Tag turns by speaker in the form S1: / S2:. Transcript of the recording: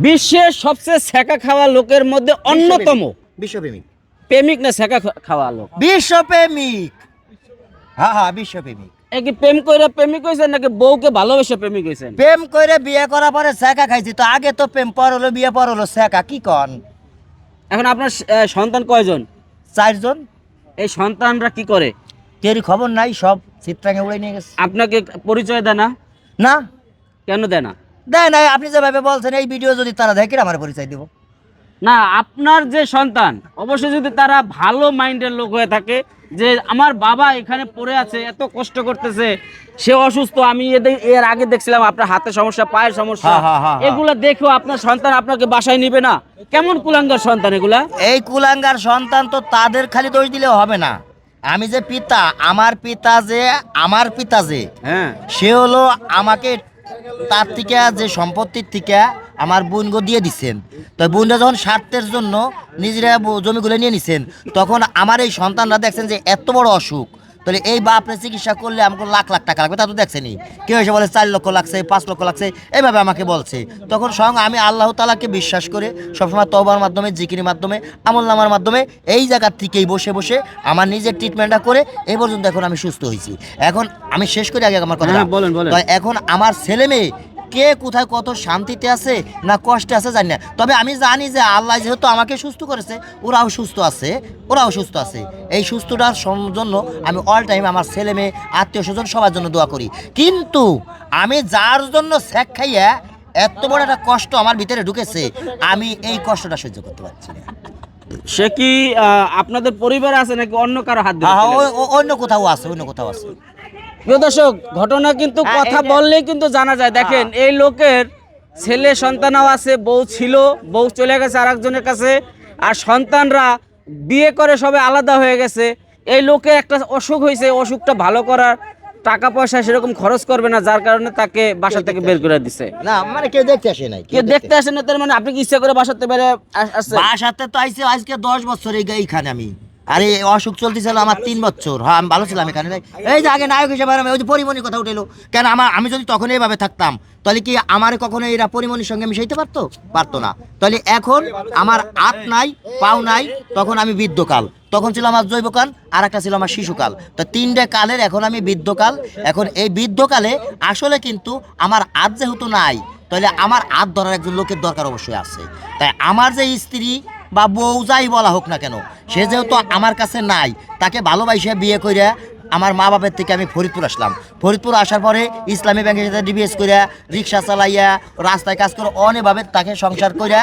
S1: বিশ্বের সবচেয়ে সেকা খাওয়া লোকের মধ্যে অন্যতম।
S2: বিশ্বপ্রেমিক।
S1: প্রেমিক না সেকা খা- খাওয়া লোক?
S2: বিশ্বপ্রেমিক। হ্যাঁ হ্যাঁ বিশ্বপ্রেমিক।
S1: কি প্রেম করে প্রেমিক হয়েছেন নাকি বউকে ভালোবেসে প্রেমিক হয়েছেন
S2: প্রেম করে বিয়ে করার পরে শেখা খাইছি তো আগে তো প্রেম পর হলো বিয়ে পর হলো শেখা কি কন?
S1: এখন আপনার সন্তান কয়জন?
S2: চারজন।
S1: এই সন্তানরা কি করে?
S2: কেউরই খবর নাই সব চিত্রাঙ্গে উড়ে নিয়ে গেছে।
S1: আপনাকে পরিচয় দেয় না?
S2: না।
S1: কেন দেয় না?
S2: দেয় নাই আপনি যেভাবে বলছেন এই ভিডিও যদি তারা দেখে আমার পরিচয় দিব।
S1: না আপনার যে সন্তান অবশ্যই যদি তারা ভালো মাইন্ডের লোক হয়ে থাকে যে আমার বাবা এখানে পড়ে আছে এত কষ্ট করতেছে সে অসুস্থ আমি এর আগে দেখছিলাম আপনার হাতে সমস্যা পায়ের সমস্যা। এগুলা দেখেও আপনার সন্তান আপনাকে বাসায় নিবে না। কেমন কুলাঙ্গার সন্তান এগুলা?
S2: এই কুলাঙ্গার সন্তান তো তাদের খালি দোষ দিলেও হবে না। আমি যে পিতা আমার পিতা যে আমার পিতা যে
S1: হ্যাঁ।
S2: সে হলো আমাকে তার থেকে যে সম্পত্তির থেকে আমার বোনগো দিয়ে দিচ্ছেন তো বোনরা যখন স্বার্থের জন্য নিজেরা জমিগুলো নিয়ে নিছেন, তখন আমার এই সন্তানরা দেখছেন যে এত বড় অসুখ। তাহলে এই বা আপনি চিকিৎসা করলে আমাকে লাখ লাখ টাকা লাগবে তা তো দেখছেনি কেউ এসে বলে চার লক্ষ লাগছে পাঁচ লক্ষ লাগছে এইভাবে আমাকে বলছে। তখন স্বয়ং আমি আল্লাহ তালাকে বিশ্বাস করে সবসময় তবার মাধ্যমে জিকির মাধ্যমে আমল নামার মাধ্যমে এই জায়গার থেকেই বসে বসে আমার নিজের ট্রিটমেন্টটা করে এ পর্যন্ত এখন আমি সুস্থ হয়েছি। এখন আমি শেষ করি আগে আমার কথা
S1: হ্যাঁ।
S2: এখন আমার ছেলে মেয়ে কে কোথায় কত শান্তিতে আছে না কষ্টে আছে জানি না। তবে আমি জানি যে আল্লাহ যেহেতু আমাকে সুস্থ করেছে, ওরাও সুস্থ আছে, ওরাও সুস্থ আছে। এই সুস্থটার জন্য আমি অল টাইম আমার ছেলে মেয়ে, আত্মীয় স্বজন সবার জন্য দোয়া করি। কিন্তু আমি যার জন্য স্যাক খাইয়া এত বড় একটা কষ্ট আমার ভিতরে ঢুকেছে, আমি এই কষ্টটা সহ্য করতে পারছি না।
S1: সে কি আহ, আপনাদের পরিবারে আছে নাকি অন্য কারও হাত
S2: হ্যাঁ, ও- অন্য কোথাও আছে অন্য কোথাও আছে।
S1: প্রিয় দর্শক ঘটনা কিন্তু
S2: হ্যাঁ,
S1: কথা বললেই কিন্তু জানা যায়। দেখেন এই লোকের ছেলে সন্তানও আছে বউ ছিল বউ চলে গেছে আরেকজনের কাছে আর সন্তানরা বিয়ে করে সবাই আলাদা হয়ে গেছে। এই লোকের একটা অসুখ হয়েছে অসুখটা ভালো করার টাকা পয়সা সেরকম খরচ করবে না যার কারণে তাকে বাসা থেকে বের করে দিছে।
S2: না মানে কেউ দেখতে আসে নাই
S1: কেউ দেখতে আসে না তার মানে আপনি কি ইচ্ছা করে বাসাতে বেড়ে আস- আসছেন?
S2: বাসাতে তো আইসে আজকে দশ বছর এই এইখানে আমি। আরে এই অসুখ চলতেছিল আমার তিন বছর। হ্যাঁ আমি ভালো ছিলাম এখানে। এই যে আগে নায়ক হিসেবে আমি ওই যে পরিমণির কথা উঠেলো কেন আমার আমি যদি তখন এইভাবে থাকতাম তাহলে কি আমার কখনো এরা পরিমণির সঙ্গে মিশাইতে পারতো? পারতো না। তাহলে এখন আমার হাত নাই পাও নাই তখন আমি বৃদ্ধকাল। তখন ছিল আমার জৈবকাল আর একটা ছিল আমার শিশুকাল। তো তিনটে কালের এখন আমি বৃদ্ধকাল। এখন এই বৃদ্ধকালে আসলে কিন্তু আমার হাত যেহেতু নাই, তাহলে আমার হাত ধরার একজন লোকের দরকার অবশ্যই আছে। তাই আমার যে স্ত্রী বা বউ যাই বলা হোক না কেন, সে যেহেতু আমার কাছে নাই, তাকে ভালোবাসে বিয়ে করে আমার মা বাপের থেকে আমি ফরিদপুর আসলাম। ফরিদপুর আসার পরে ইসলামী ব্যাংকের সাথে ডিবিএস করে রিক্সা চালাইয়া, রাস্তায় কাজ করে অনেকভাবে তাকে সংসার করে